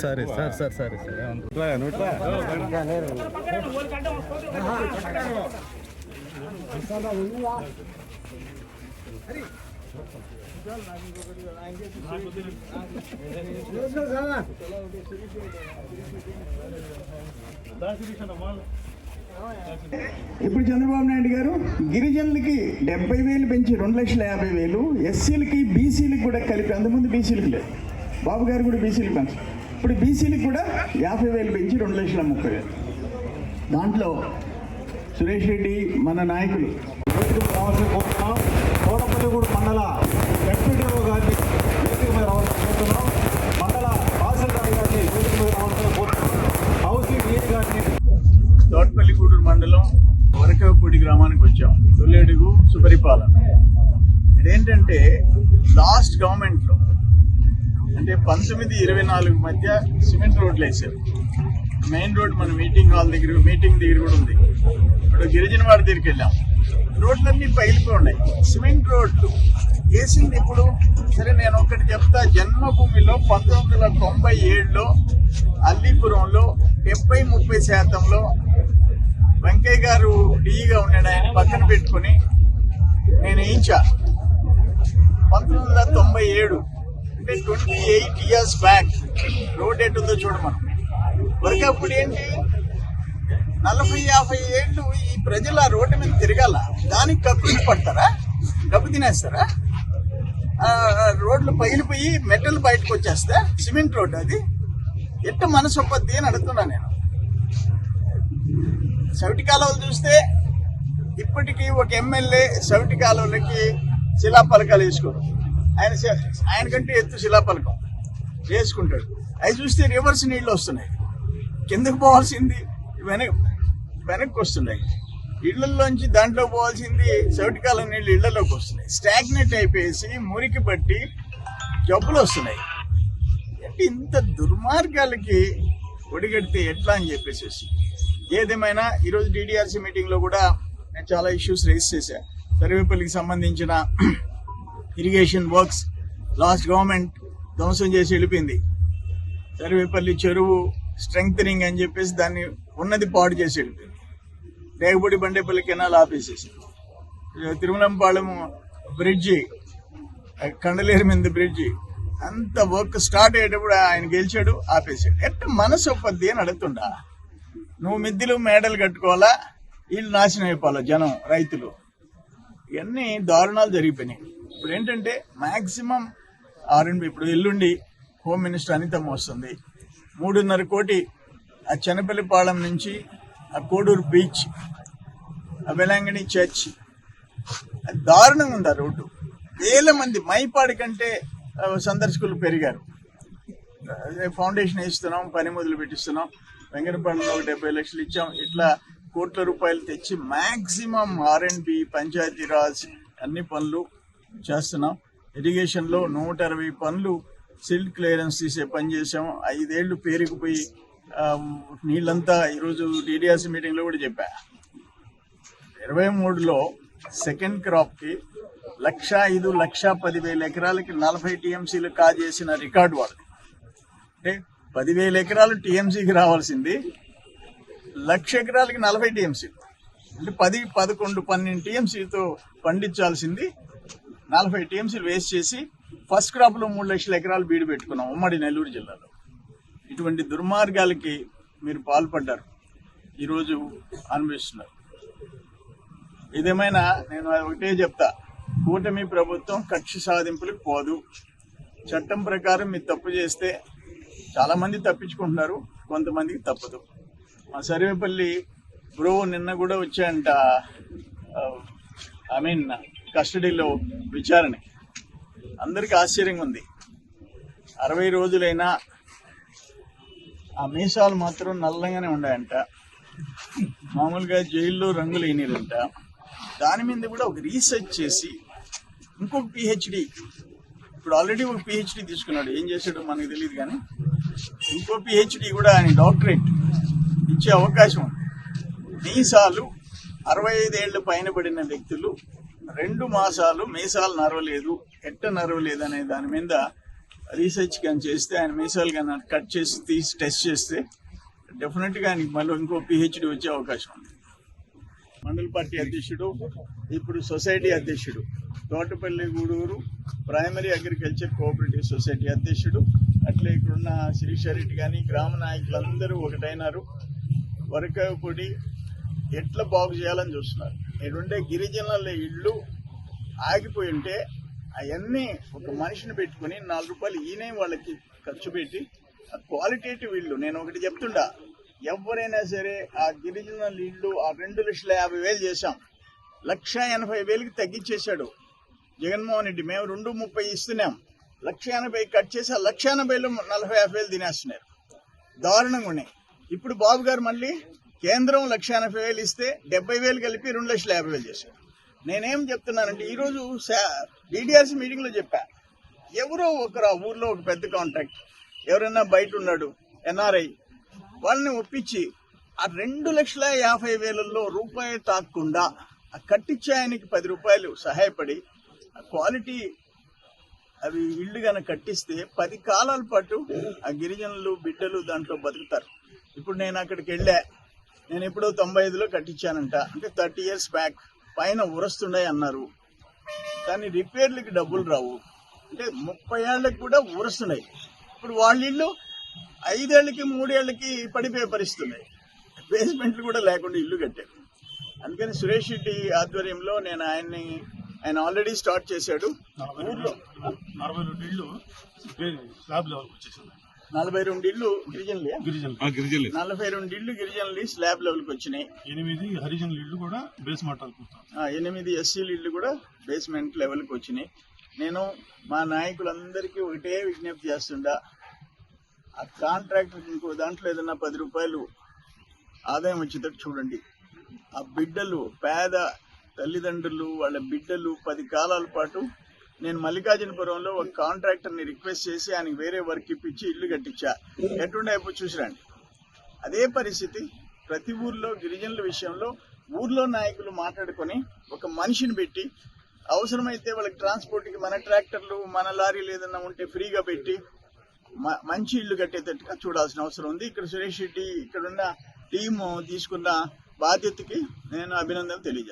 సరే సరే sir sir సరే ఇప్పుడు చంద్రబాబు నాయుడు గారు గిరిజనులకి డెబ్బై వేలు పెంచి రెండు లక్షల యాభై వేలు ఎస్సీలకి బీసీలకి కూడా కలిపి అంతకుముందు బీసీలకు లేదు. బాబు గారు కూడా బీసీలకు పెంచు ఇప్పుడు బీసీలకు కూడా యాభై వేలు పెంచి రెండు లక్షల ముప్పై వేలు. దాంట్లో సురేష్ రెడ్డి మన నాయకులు. రావాల్సి కోటపల్లిగూడు మండల ఎంపీడీఓ గారిని వేదిక మీద రావాల్సి కోరుతున్నాం మండల తహసీల్దార్ గారిని వేదిక మీద రావాల్సి కోరుతున్నాం హౌసింగ్ ఏ గారిని తోటపల్లిగూడు మండలం వరకపూడి గ్రామానికి వచ్చాం. తొలేడుగు సుపరిపాలన. ఇదేంటంటే లాస్ట్ గవర్నమెంట్లో అంటే పంతొమ్మిది ఇరవై నాలుగు మధ్య సిమెంట్ రోడ్లు వేసారు మెయిన్ రోడ్ మన మీటింగ్ హాల్ దగ్గర మీటింగ్ దగ్గర కూడా ఉంది. ఇప్పుడు గిరిజన వాడి దగ్గరికి వెళ్ళాం. రోడ్లన్నీ పగిలిపోయి ఉన్నాయి. సిమెంట్ రోడ్లు వేసింది ఇప్పుడు. సరే నేను ఒకటి చెప్తా. జన్మభూమిలో పంతొమ్మిది వందల తొంభై ఏడులో అల్లీపురంలో డెబ్బై ముప్పై శాతంలో వెంకయ్య గారు డీగా ఉన్నాడు ఆయన పక్కన పెట్టుకుని. నేను వేయించా. పంతొమ్మిది వందల తొంభై ఏడు అంటే twenty eight years back road ఎటుందో చూడమను వరకు అప్పుడు ఏంటి? నలభై యాభై ఏళ్ళు ఈ ప్రజలు ఆ రోడ్డు మీద తిరగాల. దానికి కప్పులు పడతారా? డబ్బు తినేస్తారా? రోడ్లు పగిలిపోయి మెటల్ బయటకు వచ్చేస్తే సిమెంట్ రోడ్డు అది. ఎట్ట మనసు ఒప్పద్ది అని అడుగుతున్నా నేను. చవిటి కాలువలు చూస్తే ఇప్పటికీ ఒక ఎమ్మెల్యే చవిటి కాలువలకి శిలాపలకాలు వేసుకోరు. ఆయన ఆయన కంటే ఎత్తు శిలాపలకం వేసుకుంటాడు. అవి చూస్తే రివర్స్ నీళ్ళు వస్తున్నాయి. కిందకు పోవాల్సింది వెనక్ వెనక్కి వస్తున్నాయి. ఇళ్ళలోంచి దాంట్లో పోవాల్సింది చవిటికాలం నీళ్ళు ఇళ్ళలోకి వస్తున్నాయి. స్టాగ్నెట్ అయిపోయేసి మురికి పట్టి జబ్బులు వస్తున్నాయి. అంటే ఇంత దుర్మార్గాలకి ఒడిగడితే ఎట్లా అని చెప్పేసి ఏదేమైనా ఈరోజు డిడిఆర్సీ మీటింగ్లో కూడా నేను చాలా ఇష్యూస్ రేస్ చేశాను సర్వేపల్లికి సంబంధించిన ఇరిగేషన్ వర్క్స్ లాస్ట్ గవర్నమెంట్ ధ్వంసం చేసి వెళ్ళిపోయింది. సర్వేపల్లి చెరువు స్ట్రెంగ్తనింగ్ అని చెప్పేసి దాన్ని ఉన్నది పాడు చేసి వెళ్ళిపోయింది. రేగపూడి బండేపల్లి కెనాల్ ఆపేసేసి. తిరుమలంపాళెం బ్రిడ్జి కండలేరు మీద బ్రిడ్జి అంత వర్క్ స్టార్ట్ అయ్యేటప్పుడు ఆయన గెలిచాడు ఆపేసాడు. ఎట్ట మనసు ఒప్పద్ది అని అడుగుతుండా. నువ్వు మిద్దెలు మేడలు కట్టుకోవాలా? వీళ్ళు నాశనం అయిపోవాలా జనం రైతులు? ఇవన్నీ దారుణాలు జరిగిపోయినాయి. ఇప్పుడు ఏంటంటే మ్యాక్సిమం ఆర్ఎండ్బి ఇప్పుడు ఎల్లుండి హోమ్ మినిస్టర్ అనితమ్మ వస్తుంది. మూడున్నర కోటి ఆ చెనపల్లిపాళెం నుంచి ఆ కోడూరు బీచ్ ఆ వెలంగిణి చర్చ్ దారుణంగా ఉంది ఆ రోడ్డు. వేల మంది మైపాడి కంటే సందర్శకులు పెరిగారు. అదే ఫౌండేషన్ వేస్తున్నాం పని మొదలు పెట్టిస్తున్నాం. వెంకటపల్లిలో ఒక డెబ్బై లక్షలు ఇచ్చాం. ఇట్లా కోట్ల రూపాయలు తెచ్చి maximum R and B Panchayati Raj అన్ని పనులు చేస్తున్నాం. ఇరిగేషన్లో నూట అరవై పనులు సిల్ట్ క్లియరెన్స్ తీసే పని చేసాం ఐదేళ్ళు పేరుకుపోయి నీళ్ళంతా ఈరోజు టీడీఆర్సీ మీటింగ్లో కూడా చెప్పా. ఇరవై మూడులో సెకండ్ క్రాప్కి లక్ష ఐదు లక్ష పదివేల ఎకరాలకి నలభై టీఎంసీలు కాజేసిన రికార్డు వాళ్ళది. అంటే పదివేల ఎకరాలు టీఎంసీకి రావాల్సింది లక్ష ఎకరాలకి నలభై టీఎంసీలు. అంటే పది పదకొండు పన్నెండు టీఎంసీతో పండించాల్సింది నలభై టీఎంసీలు వేస్ట్ చేసి ఫస్ట్ క్రాప్లో మూడు లక్షల ఎకరాలు బీడు పెట్టుకున్నాం ఉమ్మడి నెల్లూరు జిల్లాలో. ఇటువంటి దుర్మార్గాలకి మీరు పాల్పడ్డారు. ఈరోజు అనుభవిస్తున్నారు ఇదేమైనా నేను ఒకటే చెప్తా. కూటమి ప్రభుత్వం కక్ష సాధింపులకు పోదు. చట్టం ప్రకారం మీరు తప్పు చేస్తే చాలామంది తప్పించుకుంటున్నారు కొంతమందికి తప్పదు. మా సర్వేపల్లి బ్రో నిన్న కూడా వచ్చాయంట. ఐ మీన్ కస్టడీలో విచారణకి అందరికీ ఆశ్చర్యంగా ఉంది. అరవై రోజులైనా ఆ మీసాలు మాత్రం నల్లంగానే ఉన్నాయంట. మామూలుగా జైల్లో రంగులు వేయనీరంట దాని మీద కూడా ఒక రీసెర్చ్ చేసి ఇంకొక పిహెచ్డి ఇప్పుడు ఆల్రెడీ ఒక పిహెచ్డి తీసుకున్నాడు. ఏం చేశాడో మనకు తెలియదు కానీ ఇంకో పిహెచ్డి కూడా ఆయన డాక్టరేట్ ఇచ్చే అవకాశం ఉంది. మీసాలు అరవై ఐదేళ్ళు పైన పడిన వ్యక్తులు రెండు మాసాలు మీసాలు నరవలేదు ఎట్ట నరవలేదు అనే దాని మీద రీసెర్చ్ కానీ చేస్తే ఆయన మీసాలు కానీ కట్ చేసి తీసి టెస్ట్ చేస్తే డెఫినెట్గా ఆయనకి మళ్ళీ ఇంకో పిహెచ్డి వచ్చే అవకాశం ఉంది. మండల పార్టీ అధ్యక్షుడు ఇప్పుడు సొసైటీ అధ్యక్షుడు Thotapalli Gudur primary agriculture cooperative society అధ్యక్షుడు అట్లే ఇక్కడున్న శిరీషారెడ్డి కానీ గ్రామ నాయకులందరూ ఒకటైనారు. వరకపొడి ఎట్లా బాగు చేయాలని చూస్తున్నారు? ఇక్కడుండే గిరిజనుల ఇళ్ళు ఆగిపోయి ఉంటే అవన్నీ ఒక మనిషిని పెట్టుకుని నాలుగు రూపాయలు ఈయనే వాళ్ళకి ఖర్చు పెట్టి ఆ క్వాలిటేటివ్ ఇల్లు నేను ఒకటి చెప్తుండా ఎవరైనా సరే ఆ గిరిజనుల ఇల్లు ఆ రెండు లక్షల యాభై వేలు చేశాం. లక్ష ఎనభై వేలకి తగ్గించేశాడు. జగన్మోహన్ రెడ్డి మేము రెండు ముప్పై ఇస్తున్నాం. లక్ష ఎనభై కట్ చేసి ఆ లక్ష ఎనభైలో నలభై యాభై వేలు తినేస్తున్నారు. దారుణంగా ఉన్నాయి. ఇప్పుడు బాబు గారు మళ్ళీ కేంద్రం లక్ష ఎనభై వేలు ఇస్తే డెబ్బై వేలు కలిపి రెండు లక్షల యాభై వేలు చేశారు. నేనేం చెప్తున్నానంటే ఈరోజు బీడీఆర్సీ మీటింగ్లో చెప్పా. ఎవరో ఒకరు ఆ ఊర్లో ఒక పెద్ద కాంట్రాక్ట్ ఎవరైనా బయట ఉన్నాడు ఎన్ఆర్ఐ వాళ్ళని ఒప్పించి ఆ రెండు లక్షల యాభై వేలలో రూపాయి తాకుండా ఆ కట్టించే ఆయనకి పది రూపాయలు సహాయపడి ఆ క్వాలిటీ అవి ఇళ్ళు కనుక కట్టిస్తే పది కాలాల పాటు ఆ గిరిజనులు బిడ్డలు దాంట్లో బతుకుతారు. ఇప్పుడు నేను అక్కడికి వెళ్ళా నేను ఎప్పుడో తొంభై ఐదులో కట్టించానంట. అంటే థర్టీ ఇయర్స్ బ్యాక్. పైన ఉరస్తున్నాయి అన్నారు. కానీ రిపేర్లకి డబ్బులు రావు. అంటే ముప్పై ఏళ్ళకి కూడా ఉరుస్తున్నాయి. ఇప్పుడు వాళ్ళ ఇల్లు ఐదేళ్ళకి మూడేళ్ళకి పడిపోయే పరిస్థితున్నాయి బేస్మెంట్లు కూడా లేకుండా ఇల్లు కట్టారు. అందుకని సురేష్ రెడ్డి ఆధ్వర్యంలో నేను ఆయన్ని ఆయన ఆల్రెడీ స్టార్ట్ చేశాడు. ఊర్లో నలభై రెండు ఇళ్ళు స్లాబ్ లెవెల్కి వచ్చేసింది. నలభై రెండు ఇల్లు గిరిజనులే గిరిజనులు. నలభై రెండు ఇల్లు గిరిజనులు స్లాబ్ లెవెల్కి వచ్చినాయి. ఎనిమిది హరిజనుల ఇళ్ళు కూడా బేస్ మట్టాలు పూస్తాం ఆ, ఎనిమిది ఎస్సీలు ఇల్లు కూడా బేస్మెంట్ లెవెల్కి వచ్చినాయి. నేను మా నాయకులందరికీ ఒకటే విజ్ఞప్తి చేస్తుండా ఆ కాంట్రాక్ట్ ఇంకో దాంట్లో ఏదన్నా పది రూపాయలు ఆదాయం వచ్చేటట్టు చూడండి. ఆ బిడ్డలు పేద తల్లిదండ్రులు వాళ్ళ బిడ్డలు పది కాలాల పాటు నేను మల్లికార్జునపురంలో ఒక కాంట్రాక్టర్ని రిక్వెస్ట్ చేసి ఆయనకి వేరే వర్క్ ఇప్పించి ఇల్లు కట్టించా. ఎటుండే అయిపో చూసిరండి. అదే పరిస్థితి ప్రతి ఊర్లో గిరిజనుల విషయంలో ఊర్లో నాయకులు మాట్లాడుకొని ఒక మనిషిని పెట్టి అవసరమైతే వాళ్ళకి ట్రాన్స్పోర్ట్కి మన ట్రాక్టర్లు మన లారీలు ఏదైనా ఉంటే ఫ్రీగా పెట్టి మ- మంచి ఇల్లు కట్టేటట్టుగా చూడాల్సిన అవసరం ఉంది. ఇక్కడ సురేష్ రెడ్డి ఇక్కడున్న టీము తీసుకున్న బాధ్యతకి నేను అభినందనలు తెలియజేస్తాను